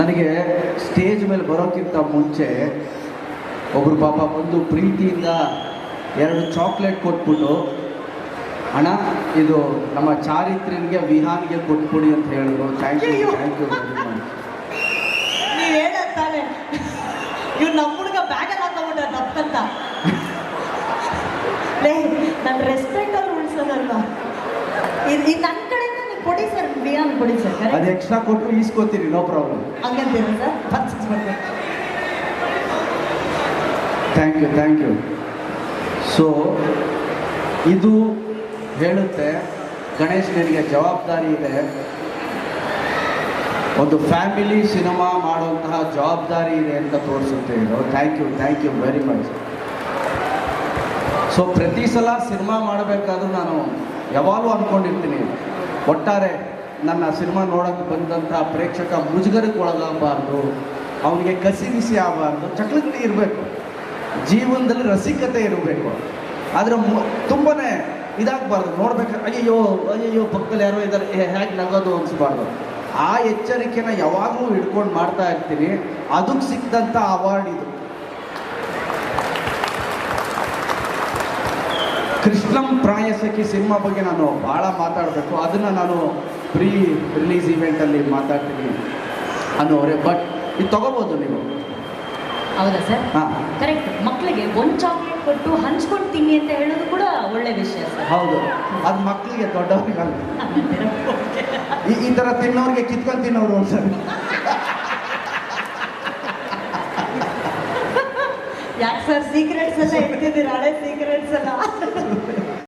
ನನಗೆ ಸ್ಟೇಜ್ ಮೇಲೆ ಬರೋಕ್ಕಿಂತ ಮುಂಚೆ ಒಬ್ಬರು ಪಾಪ ಬಂದು ಪ್ರೀತಿಯಿಂದ ಎರಡು ಚಾಕ್ಲೇಟ್ ಕೊಟ್ಬಿಟ್ಟು ಅಣ್ಣ ಇದು ನಮ್ಮ ಚಾರಿತ್ರಿಗೆ ವಿಹಾನ್ಗೆ ಕೊಟ್ಬಿಡಿ ಅಂತ ಹೇಳಿದ್ರು. Thank you. ಥ್ಯಾಂಕ್ ಯು ನೀವ್ ಹೇಳತ್ತಾನೆ ಇವ್ರು ನಮ್ಮ ಹುಡುಗ ಬ್ಯಾಗಲ್ಲಿ ಹಾಕೊಂಬಿಟ್ಟ ದಪ್ಪಂತ ಲೇ ನನ್ನ ರೆಸ್ಪೆಕ್ಟ್ ಅಲ್ಲಿ ಉಳ್ಸೋದಲ್ವಾ? ಇದು ಇದು ನನ್ನ ಕಡೆಯಿಂದ ನೀವು ಕೊಡಿ ಸರ್ ಬಿಯಾನ್ ಕೊಡಿ ಸರ್. ಅದು ಎಕ್ಸ್ಟ್ರಾ ಕೊಟ್ಟು ಈಸ್ಕೋತೀರಿ ನೋ ಪ್ರಾಬ್ಲಮ್ ಹಂಗಂತೀರ ಸರ್? ಬರ್ಬೇಕು thank you thank you so ಇದು ಹೇಳುತ್ತೆ ಗಣೇಶ್ ನಿನಗೆ ಜವಾಬ್ದಾರಿ ಇದೆ. ಒಂದು ಫ್ಯಾಮಿಲಿ ಸಿನಿಮಾ ಮಾಡುವಂತಹ ಜವಾಬ್ದಾರಿ ಇದೆ ಅಂತ ತೋರಿಸುತ್ತೆ ಇದು. Thank you thank you very much so ಪ್ರತಿ ಸಲ ಸಿನಿಮಾ ಮಾಡಬೇಕಾದ್ರೂ ನಾನು ಯಾವಾಗಲೂ ಅಂದ್ಕೊಂಡಿರ್ತೀನಿ ಒಟ್ಟಾರೆ ನನ್ನ ಸಿನಿಮಾ ನೋಡೋಕ್ಕೆ ಬಂದಂಥ ಪ್ರೇಕ್ಷಕ ಮುಜುಗರಕ್ಕೆ ಒಳಗಾಗಬಾರ್ದು, ಅವನಿಗೆ ಕಸಿ ಬಿಸಿ ಆಗಬಾರ್ದು ಚಕ್ಲಗಡಿ ಇರಬೇಕು, ಜೀವನದಲ್ಲಿ ರಸಿಕತೆ ಇರಬೇಕು. ಆದರೆ ತುಂಬಾ ಇದಾಗಬಾರ್ದು ನೋಡ್ಬೇಕಾದ್ರೆ ಅಯ್ಯೋ ಅಯ್ಯೋ ಪಕ್ಕದಲ್ಲಿ ಯಾರೋ ಇದ್ದಾರೆ ಹೇಗೆ ನಗೋದು ಅನಿಸ್ಬಾರ್ದು. ಆ ಎಚ್ಚರಿಕೆನ ಯಾವಾಗಲೂ ಹಿಡ್ಕೊಂಡು ಮಾಡ್ತಾ ಇರ್ತೀನಿ, ಅದಕ್ಕೆ ಸಿಕ್ಕಿದಂಥ ಅವಾರ್ಡ್ ಇದು. ಕೃಷ್ಣಂ ಪ್ರಾಯಸಕ್ಕೆ ಸಿನಿಮಾ ಬಗ್ಗೆ ನಾನು ಭಾಳ ಮಾತಾಡಬೇಕು. ಅದನ್ನು ನಾನು ಪ್ರೀ ರಿಲೀಸ್ ಇವೆಂಟಲ್ಲಿ ಮಾತಾಡ್ತೀನಿ ಅನ್ನೋರೆ ಬಟ್ ಇದು ತಗೋಬೋದು ನೀವು. ಹೌದಾ ಸರ್? ಹಾಂ. ಕರೆಕ್ಟ್. ಮಕ್ಕಳಿಗೆ ಒಂದು ಚಾಕ್ಲೇಟ್ ಕೊಟ್ಟು ಹಂಚ್ಕೊಂಡು ತಿನ್ನಿ ಅಂತ ಹೇಳೋದು ಕೂಡ ಒಳ್ಳೆ ವಿಷಯ ಸರ್. ಹೌದು. ಅದು ಮಕ್ಕಳಿಗೆ ದೊಡ್ಡವ್ರಿಗೆ ಈ ಥರ ತಿನ್ನೋರಿಗೆ ಕಿತ್ಕೊಂಡು ತಿನ್ನೋರು ಒಂದ್ಸರಿ. ಯಾಕೆ ಸರ್ ಸೀಕ್ರೆಟ್ಸ್ ಎಲ್ಲ ಇಡ್ತಿದ್ದೀರಾ ಹಳೆ ಸೀಕ್ರೆಟ್ಸ್ ಎಲ್ಲ